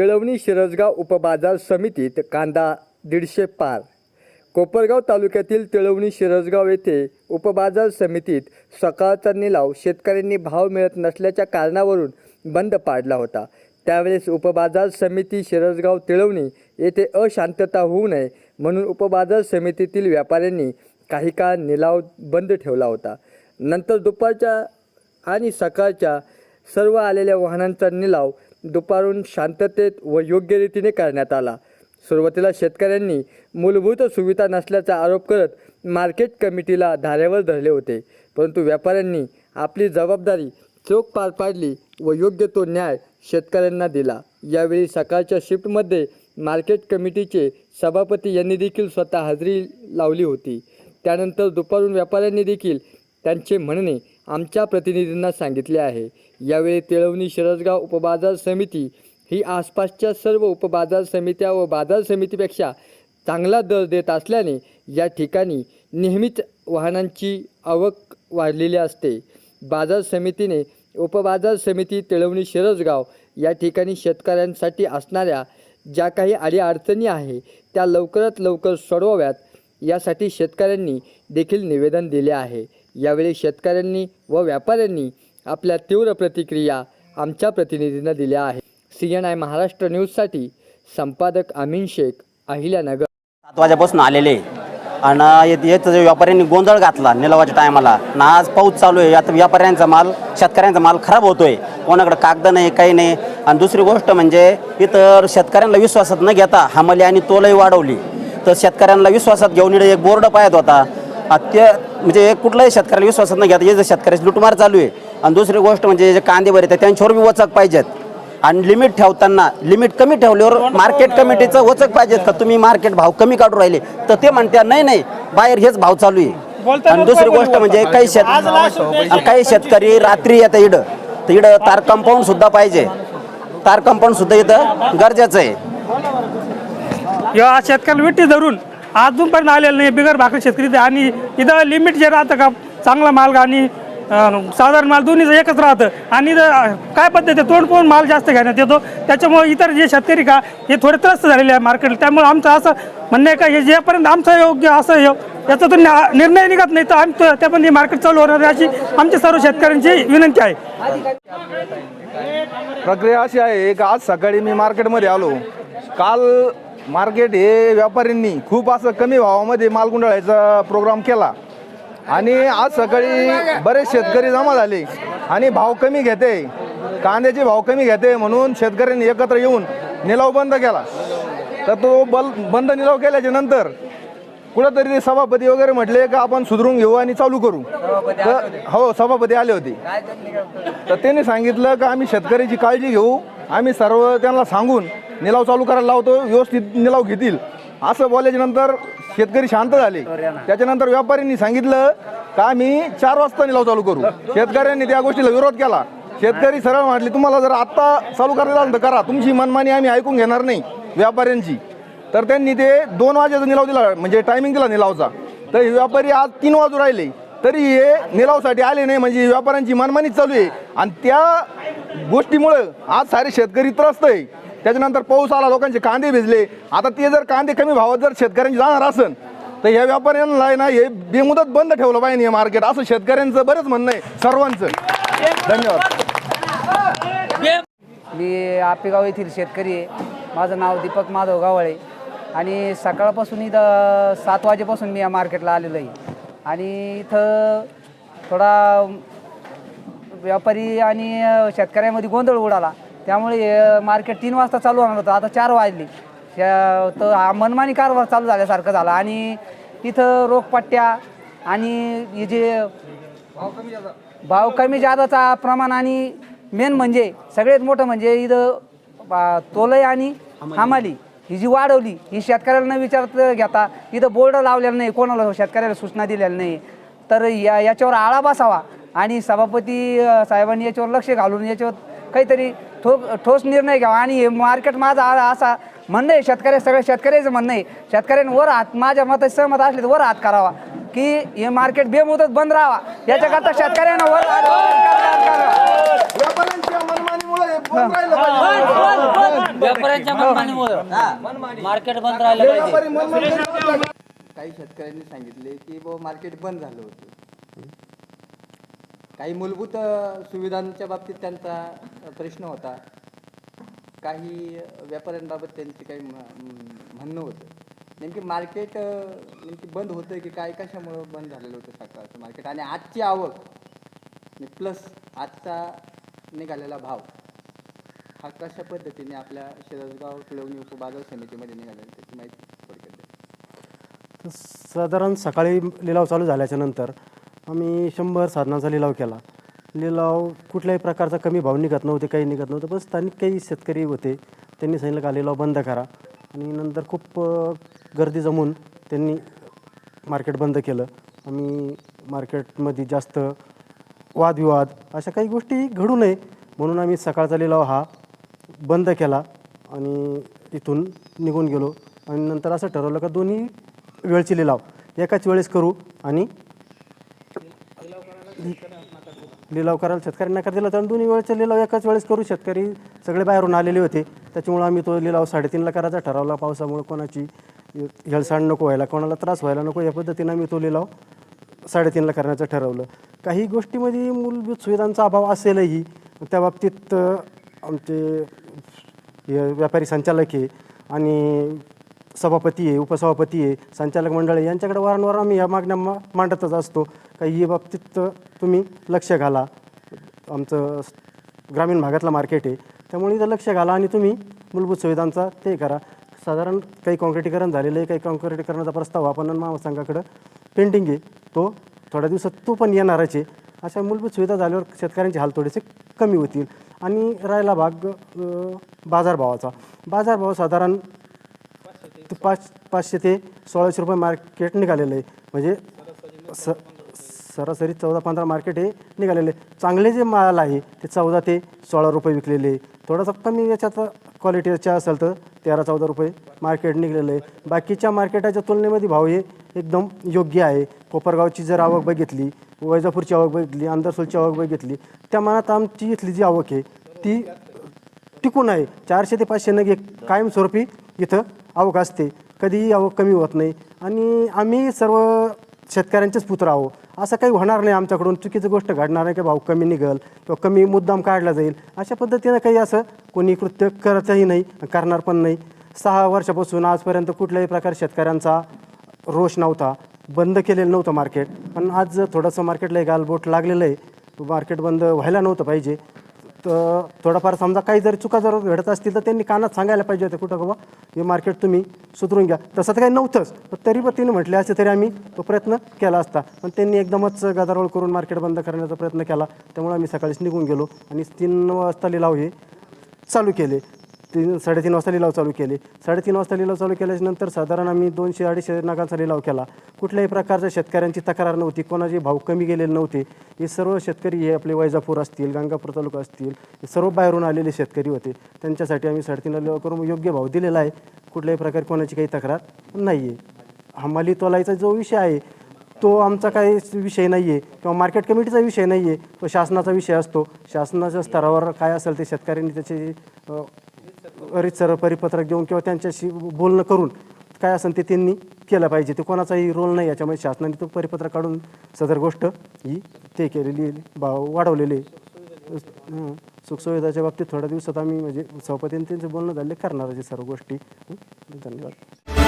तिळवणी शिरसगाव उपबाजार समितीत कांदा दीडशे पार. कोपरगाव तालुक्यातील तिळवणी शिरसगाव येथे उपबाजार समितीत सकाळचा निलाव शेतकऱ्यांनी भाव मिळत नसल्याच्या कारणावरून बंद पाडला होता. त्यावेळेस उपबाजार समिती शिरसगाव तिळवणी येथे अशांतता होऊ नये म्हणून उपबाजार समितीतील व्यापाऱ्यांनी काही काळ निलाव बंद ठेवला होता. नंतर दुपारच्या आणि सकाळच्या सर्व आलेल्या वाहनांचा निलाव दुपारून शांततेत व योग्य रीतीने करण्यात आला. सुरुवातीला शेतकऱ्यांनी मूलभूत सुविधा नसल्याचा आरोप करत मार्केट कमिटीला धारेवर धरले होते. परंतु व्यापाऱ्यांनी आपली जबाबदारी चोख पार पाडली व योग्य तो न्याय शेतकऱ्यांना दिला. यावेळी सकाळच्या शिफ्टमध्ये मार्केट कमिटीचे सभापती यांनी देखील स्वतः हजेरी लावली होती. त्यानंतर दुपारून व्यापाऱ्यांनी देखील त्यांचे म्हणणे आमच्या प्रतिनिधींना सांगितले आहे. यावेळी तिळवणी शिरसगाव उपबाजार समिती ही आसपासच्या सर्व उपबाजार समित्या व बाजार समितीपेक्षा चांगला दर देत असल्याने या ठिकाणी नेहमीच वाहनांची आवक वाढलेली असते. बाजार समितीने उपबाजार समिती तिळवणी शिरसगाव या ठिकाणी शेतकऱ्यांसाठी असणाऱ्या ज्या काही अडीअडचणी आहे त्या लवकरात लवकर सोडवाव्यात. यासाठी शेतकऱ्यांनी देखील निवेदन दिले आहे. यावेळी शेतकऱ्यांनी व व्यापाऱ्यांनी आपल्या तीव्र प्रतिक्रिया आमच्या प्रतिनिधींना दिल्या आहे सी एन आय महाराष्ट्र न्यूजसाठी संपादक अमीन शेख अहिल्यानगर. सात वाजेपासून आलेले आणि याचं व्यापाऱ्यांनी गोंधळ घातला निलावाच्या टायमाला. ना आज पाऊस चालू आहे. आता व्यापाऱ्यांचा माल शेतकऱ्यांचा माल खराब होतोय. कोणाकडे कागद नाही काही नाही. आणि दुसरी गोष्ट म्हणजे इतर शेतकऱ्यांना विश्वासात न घेता हमाली आणि तोलही वाढवली. तर शेतकऱ्यांना विश्वासात घेऊन एक बोर्ड पाहत होता. आ ते म्हणजे कुठलाही शेतकऱ्याला विश्वासात न घेता हे जे शेतकऱ्याची लुटमार चालू आहे आणि दुसरी गोष्ट म्हणजे जे कांदे आहेत त्यांच्यावर बी वचक पाहिजेत. आणि लिमिट ठेवताना लिमिट कमी ठेवल्यावर मार्केट कमिटीचं वचक पाहिजे का? तुम्ही मार्केट भाव कमी काढून राहिले तर ते म्हणते नाही नाही बाहेर हेच भाव चालू आहे. आणि दुसरी गोष्ट म्हणजे काही शेत काही शेतकरी रात्री येतं इडं. तर इडं तार कंपाऊंड सुद्धा पाहिजे. तार कंपाऊंड सुद्धा इथं गरजेचं आहे. या शेतकऱ्याला विट्टी धरून अजूनपर्यंत आलेलं नाही बिगर भाकरी शेतकरी आणि इथं लिमिट जे राहतं का? चांगला माल आणि साधारण माल दोन्हीचं एकच राहतं. आणि काय पद्धती आहे, तोंड पाहून माल जास्त घेण्यात येतो. त्याच्यामुळे इतर जे शेतकरी का हे थोडे त्रस्त झालेले आहे मार्केट त्यामुळे आमचं असं म्हणणं आहे का हे जेपर्यंत आमचं योग्य असं यो- याच्यातून न्या- निर्णय निघत नाही तर आम्ही त्या त्यापर्यंत हे मार्केट चालू होणार आहे अशी आमच्या सर्व शेतकऱ्यांची विनंती आहे. प्रक्रिया अशी आहे का आज सकाळी मी मार्केटमध्ये आलो. काल मार्केट हे व्यापाऱ्यांनी खूप असं कमी भावामध्ये माल गुंडाळायचा प्रोग्राम केला. आणि आज सकाळी बरेच शेतकरी जमा झाले आणि भाव कमी घेते. कांद्याचे भाव कमी घेते म्हणून शेतकऱ्यांनी एकत्र येऊन निलाव बंद केला. तर तो बल बंद निलाव केल्याच्यानंतर कुठंतरी ते सभापती वगैरे म्हटले का आपण सुधरून घेऊ आणि चालू करू. तर हो सभापती आले होते. तर त्यांनी सांगितलं का आम्ही शेतकऱ्याची काळजी घेऊ. आम्ही सर्व त्यांना सांगून निलाव चालू करायला लावतो. व्यवस्थित निलाव घेतील. असं बोलल्याच्या नंतर शेतकरी शांत झाले. त्याच्यानंतर व्यापाऱ्यांनी सांगितलं का आम्ही चार वाजता निलाव चालू करू? शेतकऱ्यांनी त्या गोष्टीला विरोध केला. शेतकरी सरळ म्हटले तुम्हाला जर आत्ता चालू करायला असेल तर करा. तुमची मनमानी आम्ही ऐकून घेणार नाही व्यापाऱ्यांची. तर त्यांनी ते दोन वाजेचा निलाव दिला म्हणजे टायमिंग दिला निलावचा. तर हे व्यापारी आज तीन वाजू राहिले. तरी हे निलावसाठी आले नाही म्हणजे व्यापाऱ्यांची मनमानीच चालू आहे. आणि त्या गोष्टीमुळं आज सारे शेतकरी त्रस्त आहे. त्याच्यानंतर पाऊस आला लोकांचे कांदे भिजले. आता ते जर कांदे कमी भावात जर शेतकऱ्यांची जाणार असेल तर ह्या व्यापाऱ्यांना ना हे बेमुदत बंद ठेवलं पाहिजे हे मार्केट असं शेतकऱ्यांचं बरंच म्हणणं आहे सर्वांचं. धन्यवाद. मी आपेगाव येथील शेतकरी आहे. माझं नाव दीपक माधव गावळे. आणि सकाळपासून इथं सात वाजेपासून मी या मार्केटला आलेलो आहे. आणि इथं थोडा व्यापारी आणि शेतकऱ्यामध्ये गोंधळ उडाला. त्यामुळे मार्केट तीन वाजता चालू होणार होतं. आता चार वाजली. तर हा मनमानी कारभार चालू झाल्यासारखं झाला. आणि इथं रोगपट्ट्या आणि हे जे भाव कमी जादाचा प्रमाण आणि मेन म्हणजे सगळ्यात मोठं म्हणजे इथं बा- तोलई आणि हमाली ही जी वाढवली ही शेतकऱ्याला न विचारत घेता इथं बोर्ड लावलेलं नाही कोणाला शेतकऱ्याला सूचना दिलेल्या नाही. तर या याच्यावर आळा बसावा आणि सभापती साहेबांनी याच्यावर लक्ष घालून याच्यावर काहीतरी ठो ठोस निर्णय घ्यावा. आणि हे मार्केट माझा असा म्हणणं आहे शेतकऱ्या सगळ्या शेतकऱ्याचं म्हणणं आहे. शेतकऱ्यांनी वर हात माझ्या मतात सहमत असले तर वर हात करावा. की हे मार्केट बेमुदत बंद राहावा. याच्याकरता शेतकऱ्यांना वर हात वर करावा. व्यापाऱ्यांच्या मनमानीमुळे हे बंद राहिलं पाहिजे. व्यापाऱ्यांच्या मनमानीमुळे. मार्केट बंद राहिलं काही शेतकऱ्यांनी सांगितले की ब मार्केट बंद झालं होतं. काही मूलभूत सुविधांच्या बाबतीत त्यांचा प्रश्न होता. काही व्यापाऱ्यांबाबत त्यांचे काही म्हणणं होतं. नेमकी मार्केट नेमकी बंद होतं की काय कशामुळं बंद झालेलं होतं सकाळचं मार्केट आणि आजची आवक प्लस आजचा निघालेला भाव हा कशा पद्धतीने आपल्या शिरसगाव किळवणी उपबाजार समितीमध्ये निघाला त्याची माहिती थोडक्यात साधारण सकाळी लिलाव चालू झाल्याच्यानंतर आम्ही शंभर साधनांचा लिलाव केला. लिलाव कुठल्याही प्रकारचा कमी भाव निघत नव्हते काही निघत नव्हतं पण स्थानिक काही शेतकरी होते त्यांनी सांगितलं का लिलाव बंद करा. आणि नंतर खूप गर्दी जमून त्यांनी मार्केट बंद केलं. आम्ही मार्केटमध्ये जास्त वादविवाद अशा काही गोष्टी घडू नये म्हणून आम्ही सकाळचा लिलाव हा बंद केला आणि तिथून निघून गेलो. आणि नंतर असं ठरवलं का दोन्ही वेळची लिलाव एकाच वेळेस करू आणि लिलाव करायला शेतकऱ्यांना नकार दिला. तर दोन्ही वेळचा लिलाव एकाच वेळेस करू शेतकरी. सगळे बाहेरून आलेले होते. त्याच्यामुळं आम्ही तो लिलाव साडेतीनला करायचा ठरवला. पावसामुळे कोणाची हेळसाण नको व्हायला कोणाला त्रास व्हायला नको. या पद्धतीनं आम्ही तो लिलाव साडेतीनला करण्याचं ठरवलं. काही गोष्टीमध्ये मूलभूत सुविधांचा अभाव असेलही त्या बाबतीत आमचे हे व्यापारी संचालक आहे आणि सभापती आहे उपसभापती आहे संचालक मंडळ आहे यांच्याकडे वारंवार आम्ही या मागण्या मा मांडतच असतो. काही या बाबतीत तुम्ही लक्ष घाला. आमचं ग्रामीण भागातलं मार्केट आहे. त्यामुळे इथं लक्ष घाला आणि तुम्ही मूलभूत सुविधांचा ते करा. साधारण काही काँक्रिटीकरण झालेलं आहे काही काँक्रिटीकरणाचा प्रस्ताव आपण महासंघाकडं पेंटिंग आहे. तो थोड्या दिवसात तो पण येणारच आहे. अशा मूलभूत सुविधा झाल्यावर शेतकऱ्यांचे हाल थोडेसे कमी होतील. आणि राहिला भाग बाजारभावाचा. बाजारभाव साधारण ते पाच पाचशे ते सोळाशे रुपये मार्केट निघालेलं आहे. म्हणजे स सरासरी चौदा पंधरा मार्केट हे निघालेले चांगले जे माल आहे ते चौदा ते सोळा रुपये विकलेले थोडासा कमी याच्यात क्वालिटीच्या असेल तर तेरा चौदा रुपये मार्केट निघलेलं आहे. बाकीच्या मार्केटाच्या तुलनेमध्ये भाव हे एकदम योग्य आहे. कोपरगावची जर आवक बघितली वैजापूरची आवक बघितली अंदरसोलची आवक बघितली त्या मनात आमची इथली जी आवक आहे ती टिकून आहे. चारशे ते पाचशे नग एक कायमस्वरूपी इथं आवक असते. कधीही आवक कमी होत नाही. आणि आम्ही सर्व शेतकऱ्यांचेच पुत्र आहो असं काही होणार नाही आमच्याकडून. चुकीची गोष्ट घडणार नाही की भाऊ कमी निघल किंवा कमी मुद्दाम काढला जाईल. अशा पद्धतीनं काही असं कोणी कृत्य करतही नाही करणार पण नाही. सहा वर्षापासून आजपर्यंत कुठल्याही प्रकारे शेतकऱ्यांचा रोष नव्हता. बंद केलेलं नव्हतं मार्केट. पण आज थोडंसं मार्केटला गालबोट लागलेलं आहे. मार्केट बंद व्हायला नव्हतं पाहिजे. तर थोडंफार समजा काही जर चुका जर घडत असतील तर त्यांनी कानात सांगायला पाहिजे होते कुठं बाबा हे मार्केट तुम्ही सुधरून घ्या. तसं तर काही नव्हतंच पण तरी पण तिने म्हटले असते तरी आम्ही तो प्रयत्न केला असता. पण त्यांनी एकदमच गदारोळ करून मार्केट बंद करण्याचा प्रयत्न केला. त्यामुळे आम्ही सकाळीच निघून गेलो आणि तीन वाजता लिलाव हे चालू केले. तीन साडेतीन वाजता लिलाव चालू केले. साडेतीन वाजता लिलाव चालू केल्याच्यानंतर साधारण आम्ही दोनशे अडीचशे नागांचा लिलाव केला. कुठल्याही प्रकारच्या शेतकऱ्यांची तक्रार नव्हती कोणाचे भाव कमी गेलेले नव्हते. हे सर्व शेतकरी हे आपले वैजापूर असतील गंगापूर तालुका असतील हे सर्व बाहेरून आलेले शेतकरी होते. त्यांच्यासाठी आम्ही साडेतीन लिलाव करून योग्य भाव दिलेला आहे. कुठल्याही प्रकारे कोणाची काही तक्रार नाही आहे हमाली तोलायचा जो विषय आहे तो आमचा काही विषय नाही आहे किंवा मार्केट कमिटीचा विषय नाही आहे तो शासनाचा विषय असतो. शासनाच्या स्तरावर काय असेल ते शेतकऱ्यांनी त्याचे रितसर परिपत्रक देऊन किंवा त्यांच्याशी बोलणं करून काय असेल ते त्यांनी केलं पाहिजे. ते कोणाचाही रोल नाही याच्यामध्ये. शासनाने तो परिपत्रक काढून सदर गोष्ट ही ते केलेली बा वाढवलेली सुखसुविधाच्या बाबतीत थोड्या दिवसात आम्ही म्हणजे सभापतींनी त्यांचं बोलणं झाले. करणार आहे सर्व गोष्टी. धन्यवाद.